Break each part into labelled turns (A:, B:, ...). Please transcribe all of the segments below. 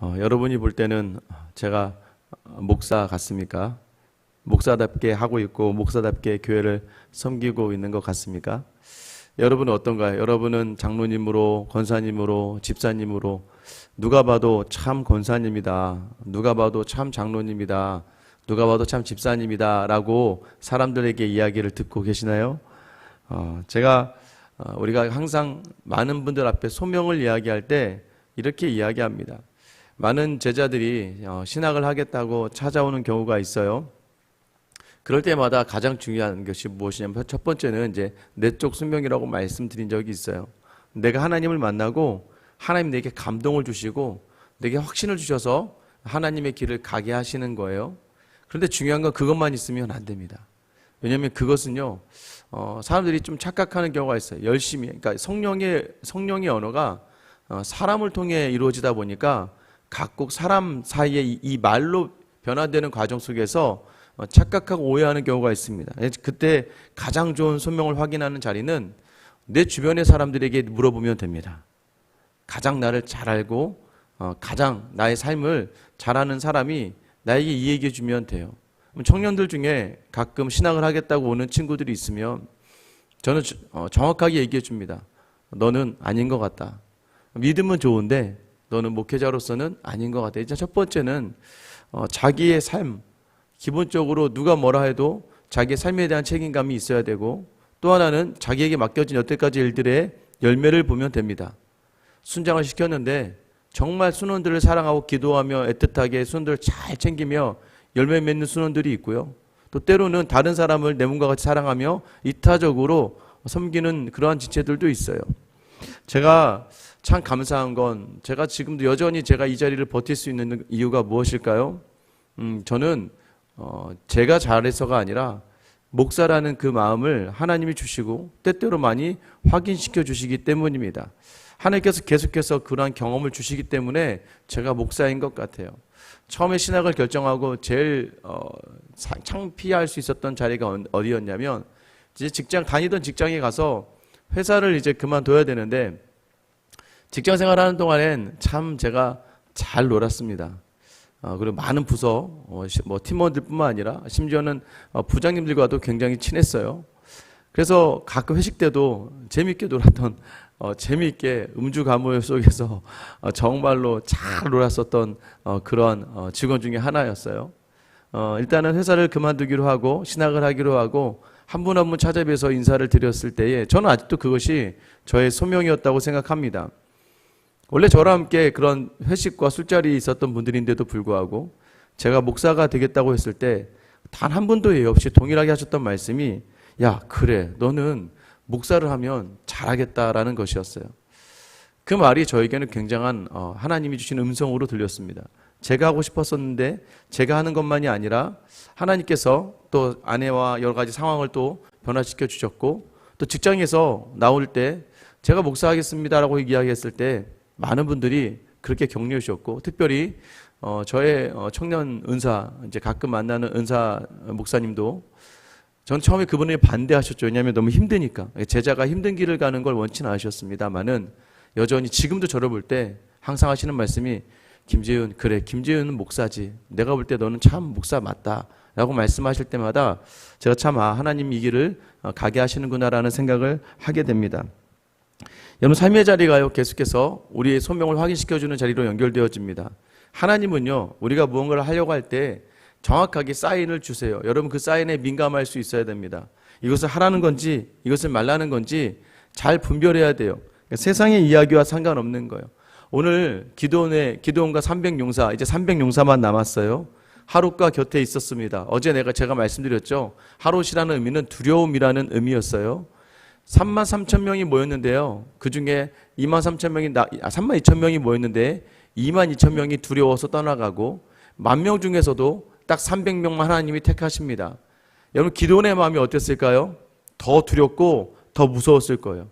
A: 어, 여러분이 볼 때는 제가 목사 같습니까? 목사답게 하고 있고 목사답게 교회를 섬기고 있는 것 같습니까? 여러분은 어떤가요? 여러분은 장로님으로 권사님으로 집사님으로 누가 봐도 참 권사님이다. 누가 봐도 참 장로님이다. 누가 봐도 참 집사님이다라고 사람들에게 이야기를 듣고 계시나요? 어, 제가 어, 우리가 항상 많은 분들 앞에 소명을 이야기할 때 이렇게 이야기합니다. 많은 제자들이 어, 신학을 하겠다고 찾아오는 경우가 있어요. 그럴 때마다 가장 중요한 것이 무엇이냐면 첫 번째는 이제 내적 순명이라고 말씀드린 적이 있어요. 내가 하나님을 만나고 하나님 내게 감동을 주시고 내게 확신을 주셔서 하나님의 길을 가게 하시는 거예요. 그런데 중요한 건 그것만 있으면 안 됩니다. 왜냐하면 그것은요, 어, 사람들이 좀 착각하는 경우가 있어요. 열심히, 그러니까 성령의 성령의 언어가 어, 사람을 통해 이루어지다 보니까 각국 사람 사이에 이, 이 말로 변화되는 과정 속에서 어, 착각하고 오해하는 경우가 있습니다. 그때 가장 좋은 소명을 확인하는 자리는 내 주변의 사람들에게 물어보면 됩니다. 가장 나를 잘 알고 어, 가장 나의 삶을 잘하는 사람이 나에게 이 얘기해 주면 돼요. 청년들 중에 가끔 신앙을 하겠다고 오는 친구들이 있으면 저는 어, 정확하게 얘기해 줍니다. 너는 아닌 것 같다. 믿음은 좋은데 너는 목회자로서는 아닌 것 같아. 이제 첫 번째는 어, 자기의 삶, 기본적으로 누가 뭐라 해도 자기의 삶에 대한 책임감이 있어야 되고 또 하나는 자기에게 맡겨진 여태까지 일들의 열매를 보면 됩니다. 순장을 시켰는데 정말 순원들을 사랑하고 기도하며 애틋하게 순원들을 잘 챙기며 열매 맺는 순원들이 있고요. 또 때로는 다른 사람을 내 몸과 같이 사랑하며 이타적으로 섬기는 그러한 지체들도 있어요. 제가 참 감사한 건 제가 지금도 여전히 제가 이 자리를 버틸 수 있는 이유가 무엇일까요? 음, 저는 어, 제가 잘해서가 아니라 목사라는 그 마음을 하나님이 주시고 때때로 많이 확인시켜 주시기 때문입니다. 하나님께서 계속해서 그러한 경험을 주시기 때문에 제가 목사인 것 같아요. 처음에 신학을 결정하고 제일 어, 창피할 수 있었던 자리가 어디였냐면 이제 직장 다니던 직장에 가서 회사를 이제 그만둬야 되는데 직장 생활하는 동안엔 참 제가 잘 놀았습니다. 어, 그리고 많은 부서, 어, 뭐 팀원들뿐만 아니라 심지어는 어, 부장님들과도 굉장히 친했어요. 그래서 가끔 회식 때도 재밌게 놀았던, 어, 재미있게 음주 가무 속에서 어, 정말로 잘 놀았었던 어, 그런 어, 직원 중에 하나였어요. 어, 일단은 회사를 그만두기로 하고 신학을 하기로 하고 한 분 한 분 찾아뵈서 인사를 드렸을 때에 저는 아직도 그것이 저의 소명이었다고 생각합니다. 원래 저와 함께 그런 회식과 술자리에 있었던 분들인데도 불구하고 제가 목사가 되겠다고 했을 때 단 한 분도 예의 없이 동일하게 하셨던 말씀이 야, 그래. 너는 목사를 하면 잘하겠다라는 것이었어요. 그 말이 저에게는 굉장한 어, 하나님이 주신 음성으로 들렸습니다. 제가 하고 싶었었는데 제가 하는 것만이 아니라 하나님께서 또 아내와 여러 가지 상황을 또 변화시켜 주셨고 또 직장에서 나올 때 제가 목사하겠습니다라고 이야기했을 때 많은 분들이 그렇게 격려해 주셨고 특별히 어, 저의 어, 청년 은사 이제 가끔 만나는 은사 목사님도 전 처음에 그분이 반대하셨죠. 왜냐하면 너무 힘드니까 제자가 힘든 길을 가는 걸 원치는 않으셨습니다만은 여전히 지금도 저를 볼 때 항상 하시는 말씀이 김재윤 그래 김재윤은 목사지 내가 볼 때 너는 참 목사 맞다라고 말씀하실 때마다 제가 참 아, 하나님 이 길을 어, 가게 하시는구나라는 생각을 하게 됩니다. 여러분 삶의 자리가요 계속해서 우리의 소명을 확인시켜주는 자리로 연결되어집니다. 하나님은요 우리가 무언가를 하려고 할 때 정확하게 사인을 주세요. 여러분 그 사인에 민감할 수 있어야 됩니다. 이것을 하라는 건지 이것을 말라는 건지 잘 분별해야 돼요. 그러니까 세상의 이야기와 상관없는 거예요. 오늘 기도원의 기도원과 300용사 이제 300용사만 남았어요. 하룻과 곁에 있었습니다. 어제 내가 제가 말씀드렸죠. 하룻이라는 의미는 두려움이라는 의미였어요. 3만 3천 명이 모였는데요. 그 중에 2만 3천 명이, 나, 3만 아, 2천 명이 모였는데 2만 2천 명이 두려워서 떠나가고 만 명 중에서도 딱 300명만 하나님이 택하십니다. 여러분, 기도원의 마음이 어땠을까요? 더 두렵고 더 무서웠을 거예요.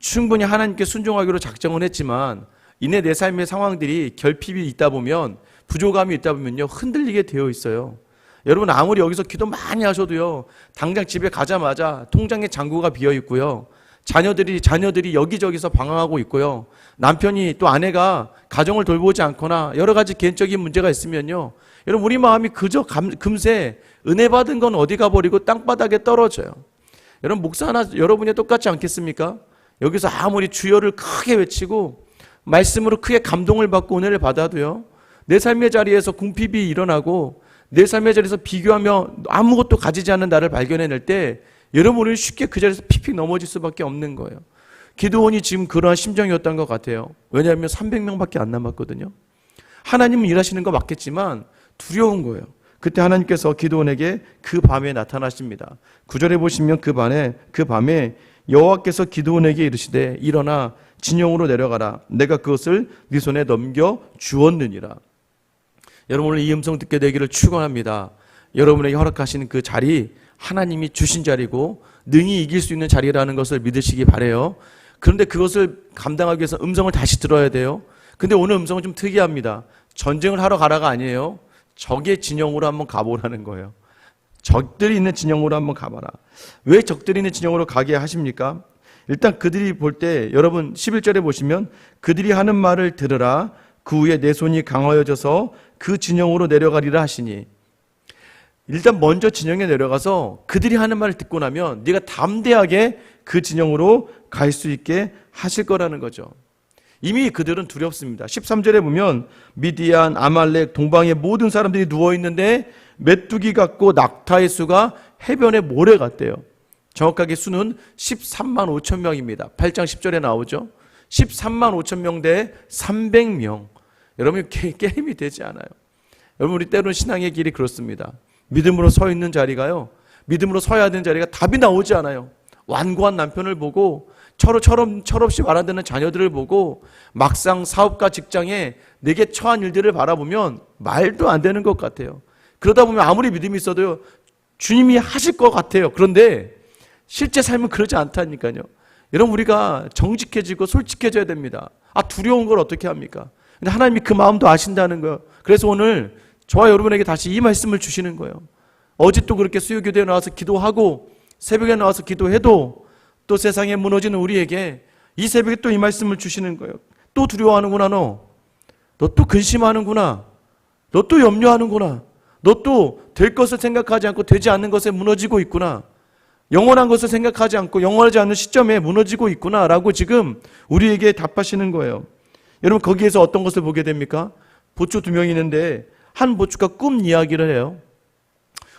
A: 충분히 하나님께 순종하기로 작정은 했지만 이내 내 삶의 상황들이 결핍이 있다 보면 부족함이 있다 보면요 흔들리게 되어 있어요. 여러분 아무리 여기서 기도 많이 하셔도요 당장 집에 가자마자 통장에 잔고가 비어 있고요 자녀들이 자녀들이 여기저기서 방황하고 있고요. 남편이 또 아내가 가정을 돌보지 않거나 여러 가지 개인적인 문제가 있으면요. 여러분 우리 마음이 그저 감- 금세 은혜 받은 건 어디 가버리고 땅바닥에 떨어져요. 여러분 목사 하나 여러분이 똑같지 않겠습니까? 여기서 아무리 주여를 크게 외치고 말씀으로 크게 감동을 받고 은혜를 받아도요. 내 삶의 자리에서 궁핍이 일어나고 내 삶의 자리에서 비교하며 아무것도 가지지 않는 나를 발견해낼 때 여러분은 쉽게 그 자리에서 픽픽 넘어질 수밖에 없는 거예요. 기도원이 지금 그러한 심정이었던 것 같아요. 왜냐하면 300명밖에 안 남았거든요. 하나님은 일하시는 거 맞겠지만 두려운 거예요. 그때 하나님께서 기도원에게 그 밤에 나타나십니다. 구절에 보시면 그 밤에 그 밤에 여호와께서 기도원에게 이르시되 일어나 진영으로 내려가라. 내가 그것을 네 손에 넘겨 주었느니라. 여러분 오늘 이 음성 듣게 되기를 축원합니다. 여러분에게 허락하신 그 자리 하나님이 주신 자리고 능히 이길 수 있는 자리라는 것을 믿으시기 바래요. 그런데 그것을 감당하기 위해서 음성을 다시 들어야 돼요. 근데 오늘 음성은 좀 특이합니다. 전쟁을 하러 가라가 아니에요. 적의 진영으로 한번 가보라는 거예요. 적들이 있는 진영으로 한번 가봐라. 왜 적들이 있는 진영으로 가게 하십니까? 일단 그들이 볼 때 여러분 11절에 보시면 그들이 하는 말을 들으라 그 후에 내 손이 강하여져서 그 진영으로 내려가리라 하시니 일단 먼저 진영에 내려가서 그들이 하는 말을 듣고 나면 네가 담대하게 그 진영으로 갈 수 있게 하실 거라는 거죠. 이미 그들은 두렵습니다. 13절에 보면 미디안, 아말렉, 동방의 모든 사람들이 누워 있는데 메뚜기 같고 낙타의 수가 해변의 모래 같대요. 정확하게 수는 13만 5천 명입니다. 8장 10절에 나오죠. 13만 5천 명대 300명. 여러분 게, 게임이 되지 않아요. 여러분 우리 때로는 신앙의 길이 그렇습니다. 믿음으로 서 있는 자리가요. 믿음으로 서야 되는 자리가 답이 나오지 않아요. 완고한 남편을 보고 철처럼 철없이 말아듣는 자녀들을 보고 막상 사업과 직장에 내게 처한 일들을 바라보면 말도 안 되는 것 같아요. 그러다 보면 아무리 믿음이 있어도요. 주님이 하실 것 같아요. 그런데 실제 삶은 그러지 않다니까요. 여러분 우리가 정직해지고 솔직해져야 됩니다. 아 두려운 걸 어떻게 합니까? 근데 하나님이 그 마음도 아신다는 거예요. 그래서 오늘 저와 여러분에게 다시 이 말씀을 주시는 거예요. 어제 또 그렇게 수요교대에 나와서 기도하고 새벽에 나와서 기도해도 또 세상에 무너지는 우리에게 이 새벽에 또 이 말씀을 주시는 거예요. 또 두려워하는구나 너. 너 또 근심하는구나. 너 또 염려하는구나. 너 또 될 것을 생각하지 않고 되지 않는 것에 무너지고 있구나. 영원한 것을 생각하지 않고 영원하지 않는 시점에 무너지고 있구나라고 지금 우리에게 답하시는 거예요. 여러분 거기에서 어떤 것을 보게 됩니까? 보초 두 명이 있는데 한 보초가 꿈 이야기를 해요.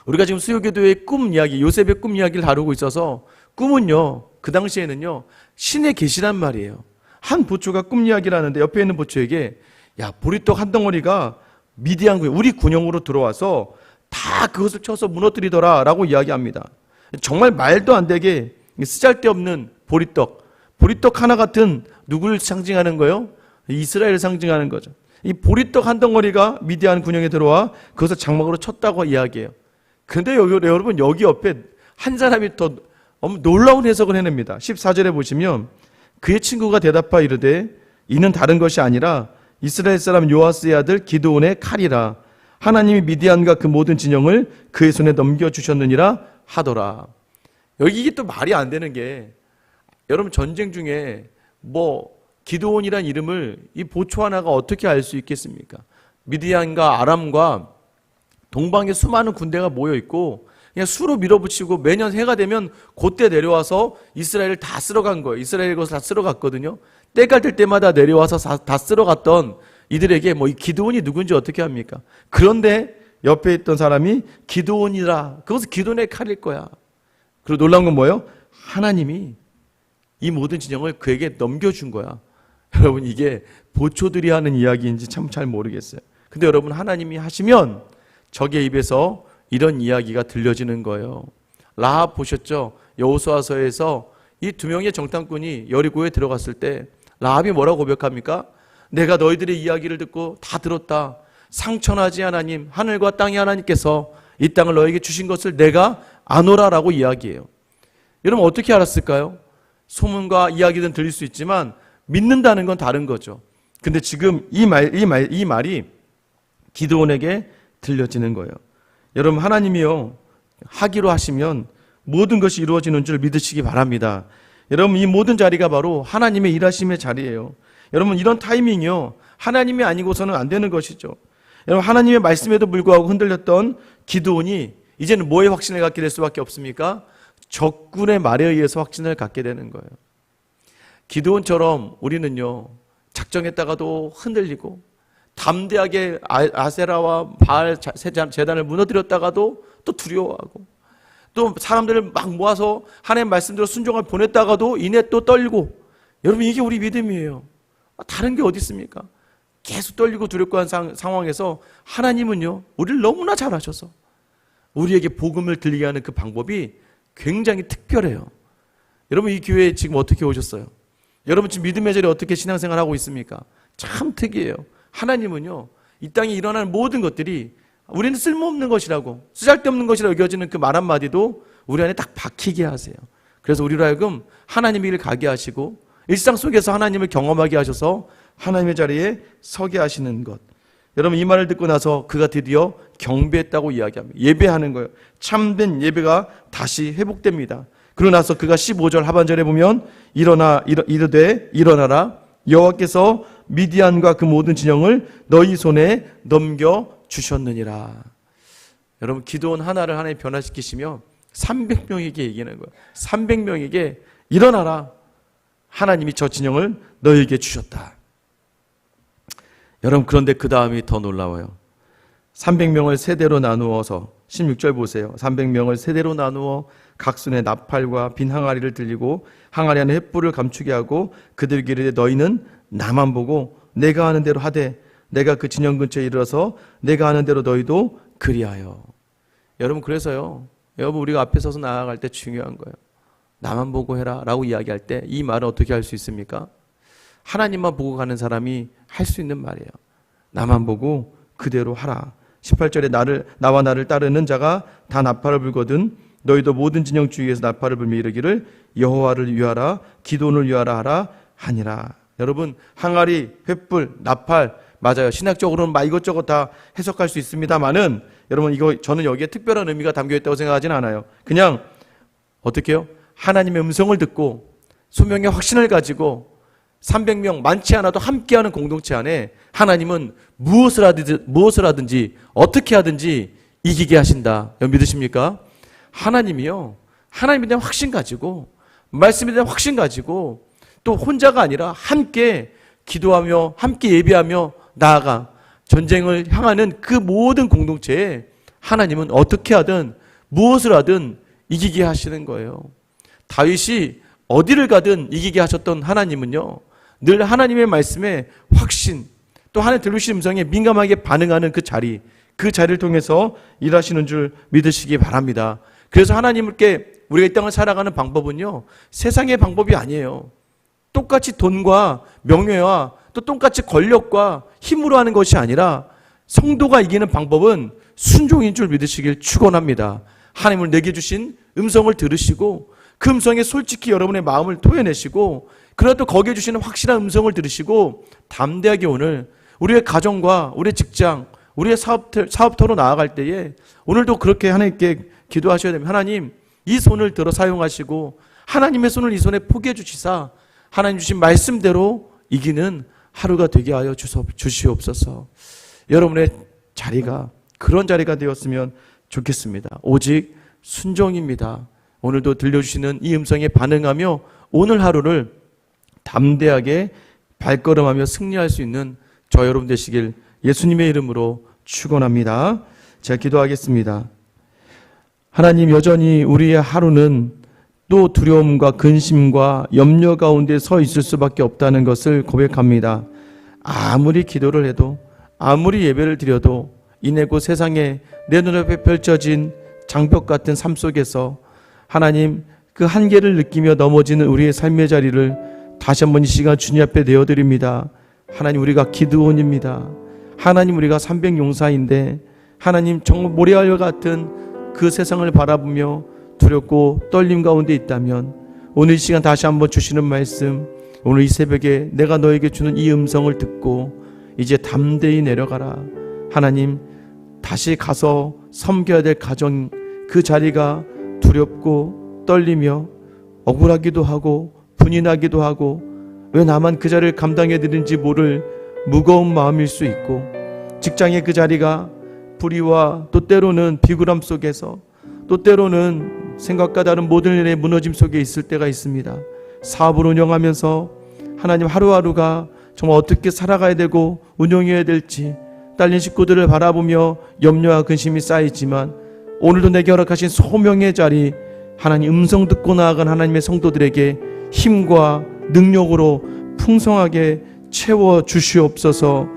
A: 우리가 지금 수요기도의 꿈 이야기, 요셉의 꿈 이야기를 다루고 있어서 꿈은요, 그 당시에는요, 신의 계시란 말이에요. 한 보초가 꿈 이야기를 하는데 옆에 있는 보초에게 야, 보리떡 한 덩어리가 미디안 군 우리 군영으로 들어와서 다 그것을 쳐서 무너뜨리더라 라고 이야기합니다. 정말 말도 안 되게 쓰잘데없는 보리떡, 보리떡 하나 같은 누구를 상징하는 거예요? 이스라엘을 상징하는 거죠. 이 보리떡 한 덩어리가 미디안 군영에 들어와 그것을 장막으로 쳤다고 이야기해요. 근데 여기, 여러분 여기 옆에 한 사람이 더 놀라운 해석을 해냅니다. 14절에 보시면 그의 친구가 대답하 이르되 이는 다른 것이 아니라 이스라엘 사람 요아스의 아들 기드온의 칼이라 하나님이 미디안과 그 모든 진영을 그의 손에 넘겨 주셨느니라 하더라. 여기 이게 또 말이 안 되는 게 여러분 전쟁 중에 뭐 기드온이란 이름을 이 보초 하나가 어떻게 알 수 있겠습니까? 미디안과 아람과 동방에 수많은 군대가 모여 있고 그냥 수로 밀어붙이고 매년 해가 되면 그때 내려와서 이스라엘을 다 쓸어간 거예요. 이스라엘 것을 다 쓸어갔거든요. 때가 될 때마다 내려와서 다, 다 쓸어갔던 이들에게 뭐 이 기드온이 누군지 어떻게 합니까? 그런데 옆에 있던 사람이 기드온이라 그것은 기드온의 칼일 거야. 그리고 놀라운 건 뭐예요? 하나님이 이 모든 진영을 그에게 넘겨준 거야. 여러분 이게 보초들이 하는 이야기인지 참 잘 모르겠어요. 근데 여러분 하나님이 하시면 적의 입에서 이런 이야기가 들려지는 거예요. 라합 보셨죠? 여호수아서에서 이 두 명의 정탐꾼이 여리고에 들어갔을 때 라합이 뭐라고 고백합니까? 내가 너희들의 이야기를 듣고 다 들었다. 상천하지 하나님, 하늘과 땅의 하나님께서 이 땅을 너에게 주신 것을 내가 아노라라고 이야기해요. 여러분 어떻게 알았을까요? 소문과 이야기는 들릴 수 있지만 믿는다는 건 다른 거죠. 근데 지금 이 말, 이 말, 이 말이 기드온에게 들려지는 거예요. 여러분 하나님이요 하기로 하시면 모든 것이 이루어지는 줄 믿으시기 바랍니다. 여러분 이 모든 자리가 바로 하나님의 일하심의 자리예요. 여러분 이런 타이밍이요. 하나님이 아니고서는 안 되는 것이죠. 여러분 하나님의 말씀에도 불구하고 흔들렸던 기도원이 이제는 뭐에 확신을 갖게 될 수밖에 없습니까? 적군의 말에 의해서 확신을 갖게 되는 거예요. 기도원처럼 우리는요. 작정했다가도 흔들리고 담대하게 아- 아세라와 바알 재단을 무너뜨렸다가도 또 두려워하고 또 사람들을 막 모아서 하나님 말씀대로 순종을 보냈다가도 이내 또 떨고 여러분 이게 우리 믿음이에요. 다른 게 어디 있습니까? 계속 떨리고 두렵고 한 상, 상황에서 하나님은요 우리를 너무나 잘하셔서 우리에게 복음을 들리게 하는 그 방법이 굉장히 특별해요. 여러분 이 교회에 지금 어떻게 오셨어요? 여러분 지금 믿음의 자리에 어떻게 신앙생활 하고 있습니까? 참 특이해요. 하나님은요 이 땅에 일어나는 모든 것들이 우리는 쓸모없는 것이라고 쓰잘데없는 것이라고 여겨지는 그 말 한마디도 우리 안에 딱 박히게 하세요. 그래서 우리로 하여금 하나님의 길을 가게 하시고 일상 속에서 하나님을 경험하게 하셔서 하나님의 자리에 서게 하시는 것. 여러분 이 말을 듣고 나서 그가 드디어 경배했다고 이야기합니다. 예배하는 거예요. 참된 예배가 다시 회복됩니다. 그러고 나서 그가 15절 하반절에 보면 일어나 이르- 이르되 일어나라 여호와께서 미디안과 그 모든 진영을 너희 손에 넘겨 주셨느니라. 여러분 기도원 하나를 하나님 변화시키시며 300명에게 얘기하는 거예요. 300명에게 일어나라. 하나님이 저 진영을 너희에게 주셨다. 여러분 그런데 그 다음이 더 놀라워요. 300명을 세대로 나누어서 16절 보세요. 300명을 세대로 나누어 각 손에 나팔과 빈 항아리를 들리고 항아리 안에 횃불을 감추게 하고 그들 길에 너희는 나만 보고 내가 하는 대로 하되 내가 그 진영 근처에 이르러서 내가 하는 대로 너희도 그리하여. 여러분 그래서요. 여러분 우리가 앞에 서서 나아갈 때 중요한 거예요. 나만 보고 해라라고 이야기할 때 이 말은 어떻게 할 수 있습니까? 하나님만 보고 가는 사람이 할 수 있는 말이에요. 나만 보고 그대로 하라. 18절에 나를 나와 나를 따르는 자가 다 나팔을 불거든 너희도 모든 진영 주위에서 나팔을 불며 이르기를 여호와를 위하라 기도를 위하라 하라 하니라. 여러분 항아리, 횃불, 나팔 맞아요. 신학적으로는 막 이것저것 다 해석할 수 있습니다만은 여러분 이거 저는 여기에 특별한 의미가 담겨 있다고 생각하지는 않아요. 그냥 어떻게요? 하나님의 음성을 듣고 소명의 확신을 가지고 300명 많지 않아도 함께하는 공동체 안에 하나님은 무엇을 하든지, 무엇을 하든지 어떻게 하든지 이기게 하신다. 믿으십니까? 하나님이요. 하나님에 대한 확신 가지고 말씀에 대한 확신 가지고 또 혼자가 아니라 함께 기도하며 함께 예배하며 나아가 전쟁을 향하는 그 모든 공동체에 하나님은 어떻게 하든 무엇을 하든 이기게 하시는 거예요. 다윗이 어디를 가든 이기게 하셨던 하나님은요. 늘 하나님의 말씀에 확신 또 하나님 들으신 음성에 민감하게 반응하는 그 자리 그 자리를 통해서 일하시는 줄 믿으시기 바랍니다. 그래서 하나님께 우리가 이 땅을 살아가는 방법은요. 세상의 방법이 아니에요. 똑같이 돈과 명예와 또 똑같이 권력과 힘으로 하는 것이 아니라 성도가 이기는 방법은 순종인 줄 믿으시길 축원합니다. 하나님을 내게 주신 음성을 들으시고 그 음성에 솔직히 여러분의 마음을 토해내시고 그러나 또 거기에 주시는 확실한 음성을 들으시고 담대하게 오늘 우리의 가정과 우리의 직장, 우리의 사업터, 사업터로 나아갈 때에 오늘도 그렇게 하나님께 기도하셔야 됩니다. 하나님, 이 손을 들어 사용하시고 하나님의 손을 이 손에 포기해 주시사 하나님 주신 말씀대로 이기는 하루가 되게 하여 주시옵소서. 여러분의 자리가 그런 자리가 되었으면 좋겠습니다. 오직 순종입니다. 오늘도 들려주시는 이 음성에 반응하며 오늘 하루를 담대하게 발걸음하며 승리할 수 있는 저 여러분 되시길 예수님의 이름으로 축원합니다. 제가 기도하겠습니다. 하나님 여전히 우리의 하루는 또 두려움과 근심과 염려 가운데 서 있을 수밖에 없다는 것을 고백합니다. 아무리 기도를 해도 아무리 예배를 드려도 이내고 세상에 내 눈앞에 펼쳐진 장벽 같은 삶 속에서 하나님 그 한계를 느끼며 넘어지는 우리의 삶의 자리를 다시 한번 이 시간 주님 앞에 내어드립니다. 하나님 우리가 기드온입니다. 하나님 우리가 300용사인데 하나님 정말 모래알과 같은 그 세상을 바라보며 두렵고 떨림 가운데 있다면 오늘 이 시간 다시 한번 주시는 말씀 오늘 이 새벽에 내가 너에게 주는 이 음성을 듣고 이제 담대히 내려가라 하나님 다시 가서 섬겨야 될 가정 그 자리가 두렵고 떨리며 억울하기도 하고 분이 나기도 하고 왜 나만 그 자리를 감당해야 되는지 모를 무거운 마음일 수 있고 직장의 그 자리가 불의와 또 때로는 비굴함 속에서 또 때로는 생각과 다른 모든 일의 무너짐 속에 있을 때가 있습니다. 사업을 운영하면서 하나님 하루하루가 정말 어떻게 살아가야 되고 운영해야 될지 딸린 식구들을 바라보며 염려와 근심이 쌓이지만 오늘도 내게 허락하신 소명의 자리 하나님 음성 듣고 나아간 하나님의 성도들에게 힘과 능력으로 풍성하게 채워 주시옵소서.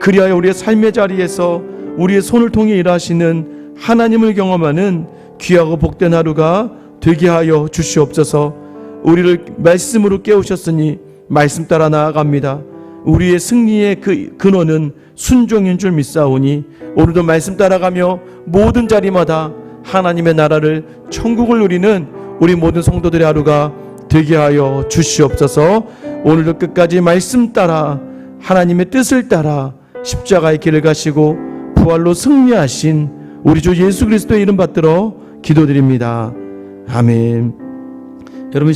A: 그리하여 우리의 삶의 자리에서 우리의 손을 통해 일하시는 하나님을 경험하는 귀하고 복된 하루가 되게 하여 주시옵소서. 우리를 말씀으로 깨우셨으니 말씀 따라 나아갑니다. 우리의 승리의 그 근원은 순종인 줄 믿사오니 오늘도 말씀 따라가며 모든 자리마다 하나님의 나라를 천국을 누리는 우리 모든 성도들의 하루가 되게 하여 주시옵소서. 오늘도 끝까지 말씀 따라 하나님의 뜻을 따라 십자가의 길을 가시고 부활로 승리하신 우리 주 예수 그리스도의 이름 받들어 기도드립니다. 아멘. 여러분